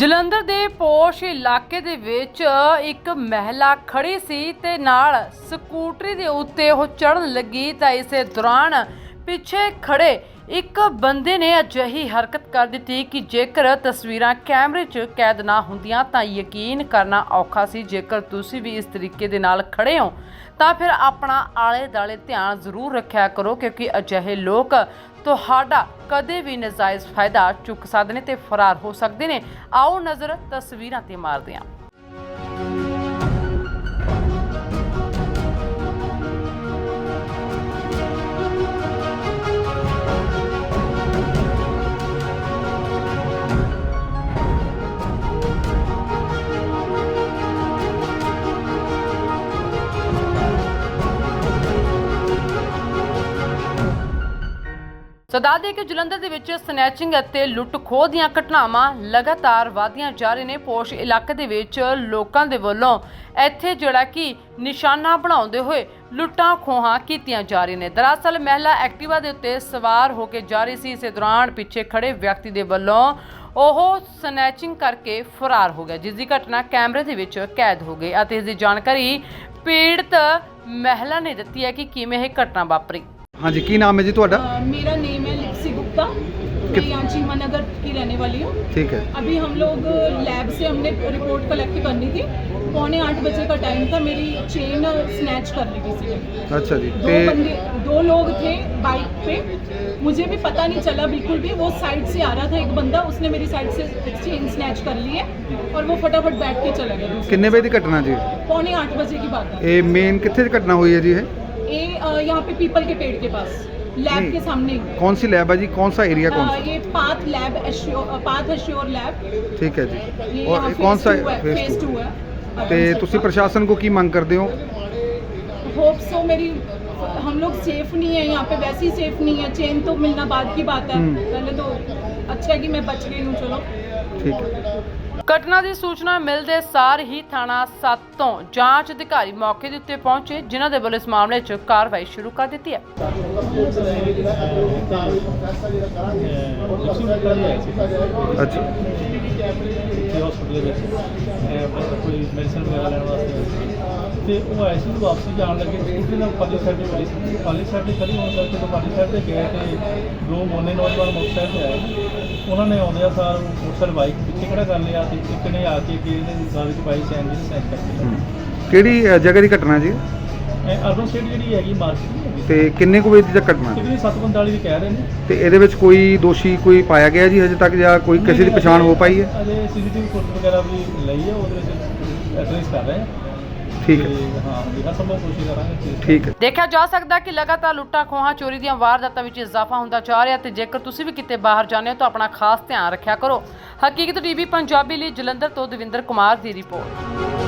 ਜਲੰਧਰ ਦੇ ਪੋਸ਼ ਇਲਾਕੇ ਦੇ ਵਿੱਚ ਇੱਕ ਮਹਿਲਾ ਖੜੀ ਸੀ ਤੇ ਨਾਲ ਸਕੂਟਰੀ ਦੇ ਉੱਤੇ ਉਹ ਚੜਨ ਲੱਗੀ ਤਾਂ ਇਸੇ ਦੌਰਾਨ ਪਿੱਛੇ ਖੜੇ ਇੱਕ ਬੰਦੇ ਨੇ ਅਜਿਹੀ ਹਰਕਤ ਕਰ ਦਿੱਤੀ ਕਿ ਜੇਕਰ ਤਸਵੀਰਾਂ ਕੈਮਰੇ 'ਚ ਕੈਦ ਨਾ ਹੁੰਦੀਆਂ ਤਾਂ ਯਕੀਨ ਕਰਨਾ ਔਖਾ ਸੀ। ਜੇਕਰ ਤੁਸੀਂ ਵੀ ਇਸ ਤਰੀਕੇ ਦੇ ਨਾਲ ਖੜੇ ਹੋ ਤਾਂ ਫਿਰ ਆਪਣਾ ਆਲੇ ਦਾਲੇ ਧਿਆਨ ਜ਼ਰੂਰ ਰੱਖਿਆ ਕਰੋ ਕਿਉਂਕਿ ਅਜਿਹੇ ਲੋਕ ਤੁਹਾਡਾ ਕਦੇ ਵੀ ਨਜਾਇਜ਼ ਫਾਇਦਾ ਚੁੱਕ ਸਕਦੇ ਨੇ ਤੇ ਫਰਾਰ ਹੋ ਸਕਦੇ ਨੇ। ਆਓ ਨਜ਼ਰ ਤਸਵੀਰਾਂ ਤੇ ਮਾਰਦੇ ਹਾਂ। ਸਦਾ ਦੇ ਕਿ ਜਲੰਧਰ ਦੇ ਵਿੱਚ ਸਨੈਚਿੰਗ ਅਤੇ ਲੁੱਟ ਖੋਹ ਦੀਆਂ ਘਟਨਾਵਾਂ ਲਗਾਤਾਰ ਵਧਦੀਆਂ ਜਾ ਰਹੀਆਂ ਨੇ। ਪੋਸ਼ ਇਲਾਕੇ ਦੇ ਵਿੱਚ ਲੋਕਾਂ ਦੇ ਵੱਲੋਂ ਇੱਥੇ ਜਿਹੜਾ ਕਿ ਨਿਸ਼ਾਨਾ ਬਣਾਉਂਦੇ ਹੋਏ ਲੁੱਟਾਂ ਖੋਹਾਂ ਕੀਤੀਆਂ ਜਾ ਰਹੀਆਂ ਨੇ। ਦਰਅਸਲ ਮਹਿਲਾ ਐਕਟਿਵਾ ਦੇ ਉੱਤੇ ਸਵਾਰ ਹੋ ਕੇ ਜਾ ਰਹੀ ਸੀ। ਇਸੇ ਦੌਰਾਨ ਪਿੱਛੇ ਖੜੇ ਵਿਅਕਤੀ ਦੇ ਵੱਲੋਂ ਉਹ ਸਨੈਚਿੰਗ ਕਰਕੇ ਫਰਾਰ ਹੋ ਗਿਆ, ਜਿਸ ਦੀ ਘਟਨਾ ਕੈਮਰੇ ਦੇ ਵਿੱਚ ਕੈਦ ਹੋ ਗਈ ਅਤੇ ਇਸ ਦੀ ਜਾਣਕਾਰੀ ਪੀੜਤ ਮਹਿਲਾ ਨੇ ਦਿੱਤੀ ਹੈ ਕਿ ਕਿਵੇਂ ਇਹ ਘਟਨਾ ਵਾਪਰੀ। ਹਾਂਜੀ ਕੀ ਨਾਮ ਹੈ ਜੀ ਤੁਹਾਡਾ अ, मेरा नेम है लिप्सी गुप्ता मैं कित- यहाँ चीमा नगर की रहने वाली हूँ ठीक है अभी हम लोग लैब से हमने रिपोर्ट कलेक्ट करनी थी पौने आठ बजे का टाइम था मेरी चेन स्नैच कर ली किसी ने ਅੱਛਾ ਜੀ दो ਤੇ बंदे दो लोग थे बाइक पे मुझे भी पता नहीं चला बिल्कुल भी वो साइड से आ रहा था एक बंदा उसने मेरी साइड से चेन स्नैच कर ली है और वो फटाफट बैठ के चला गया दूसरे ਕਿੰਨੇ ਵਜੇ ਦੀ ਘਟਨਾ ਜੀ पौने आठ बजे की बात है ਇਹ ਮੇਨ ਕਿੱਥੇ ਦੀ ਘਟਨਾ ਹੋਈ ਹੈ ਜੀ ਇਹ ये यहाँ पे पीपल के पेड़ के पास लैब के सामने कौन सी लैब है जी कौन सा एरिया कौन आ, सा ये path lab path assure lab ठीक है जी और ਕੌਣ ਕੌਣ ਸਾ ਸਾ ਫੇਸ ਫੇਸ 2 ਹੈ ਤੇ ਅਗਰ ਤੁਸੀਂ ਪ੍ਰਸ਼ਾਸਨ ਕੋ ਕੀ ਮੰਗ ਕਰਦੇ ਹੋ होप सो मेरी हम लोग सेफ नहीं है यहाँ पे वैसे ही सेफ नहीं है चेन तो मिलना बाद की बात है हम्म। पहले तो अच्छा है कि मैं बच गई हूँ चलो ठीक ਹੈ ਘਟਨਾ ਦੀ ਸੂਚਨਾ ਮਿਲਦੇ ਸਾਰ ਹੀ ਥਾਣਾ 7 ਤੋਂ ਜਾਂਚ ਅਧਿਕਾਰੀ ਮੌਕੇ ਦੇ ਉੱਤੇ ਪਹੁੰਚੇ ਜਿਨ੍ਹਾਂ ਦੇ ਵੱਲੋਂ ਇਸ ਮਾਮਲੇ 'ਚ ਕਾਰਵਾਈ ਸ਼ੁਰੂ ਕਰ ਦਿੱਤੀ ਹੈ। ਅੱਛਾ। ਹਸਪੀਟਲ ਵਿੱਚ। ਅਹ ਮਤਲਬ ਕੋਈ ਮੈਡੀਸਨ ਵਗੈਰਾ ਲੈਣ ਵਾਸਤੇ ਆਏ ਸੀ। ਤੇ ਉਹ ਆਏ ਸੀ ਵਾਪਸੀ ਜਾਣ ਲੱਗੇ। ਸਕੂਟਰੀ ਨਾਲ ਪਾਲੀ ਸਾਈਡ ਤੇ ਖੜੀ ਸੀ। ਪਾਲੀ ਸਾਈਡ ਤੇ ਖੜੀ ਹੋਣ ਕਰਕੇ ਜਦੋਂ ਪਾਲੀ ਸਾਈਡ ਤੇ ਗਏ ਤੇ ਦੋ ਮੋਨੇ ਨੌਜਵਾਨ ਮੋਟਰਸਾਈਕਲ ਤੇ ਆਏ। ਉਹਨਾਂ ਨੇ ਆਉਂਦਿਆਂ ਸਾਰ ਮੋਟਰਸਾਈਕਲ ਬਾਈਕ ਪਿੱਛੇ ਖੜਾ ਕਰ ਲਿਆ ਤੇ ਇੱਕ ਨੇ ਆ ਕੇ ਕਿ ਇਹਨੇ ਗਾੜੀ ਚ ਪਾਈ ਚੈਨ ਦੀ ਸੈਂਕ ਕਰਕੇ। ਕਿਹੜੀ ਜਗ੍ਹਾ ਦੀ ਘਟਨਾ ਜੀ? ਅਰਬਨ ਸਟੇਟ ਜਿਹੜੀ ਹੈਗੀ ਮਾਰਕੀਟ ਤੇ ਕਿੰਨੇ ਕੁ ਵਜੇ ਦੀ ਘਟਨਾ? ਕਿਤੇ 745 ਦੀ ਕਹਿ ਰਹੇ ਨੇ। ਤੇ ਇਹਦੇ ਵਿੱਚ ਕੋਈ ਦੋਸ਼ੀ ਕੋਈ ਪਾਇਆ ਗਿਆ ਜੀ ਹਜੇ ਤੱਕ ਜਾਂ ਕੋਈ ਕਿਸੇ ਦੀ ਪਛਾਣ ਹੋ ਪਾਈ ਹੈ? ਅਜੇ ਸੀਸੀਟੀਵੀ ਫੁਟੇਜ ਵਗੈਰਾ ਵੀ ਲਈ ਹੈ ਉਹਦੇ ਵਿੱਚ ਐਡਰੈਸ ਕਰ ਰਹੇ ਹਾਂ ਠੀਕ ਹੈ। ਤੇ ਹਾਂ ਜਿਹੜਾ ਸੰਭਵ ਕੋਸ਼ਿਸ਼ ਕਰਾਂਗੇ ਕਿ ਠੀਕ ਹੈ। ਦੇਖਿਆ ਜਾ ਸਕਦਾ ਕਿ ਲਗਾਤਾਰ ਲੁੱਟਾਂ ਖੋਹਾਂ ਚੋਰੀ ਦੀਆਂ ਵਾਰਦਾਤਾਂ ਵਿੱਚ ਇਜ਼ਾਫਾ ਹੁੰਦਾ ਜਾ ਰਿਹਾ ਤੇ ਜੇਕਰ ਤੁਸੀਂ ਵੀ ਕਿਤੇ ਬਾਹਰ ਜਾਂਦੇ ਹੋ ਤਾਂ ਆਪਣਾ ਖਾਸ ਧਿਆਨ ਰੱਖਿਆ ਕਰੋ। ਹਕੀਕਤ ਟੀਵੀ ਪੰਜਾਬੀ ਲਈ ਜਲੰਧਰ ਤੋਂ ਦਵਿੰਦਰ ਕੁਮਾਰ ਦੀ ਰਿਪੋਰਟ।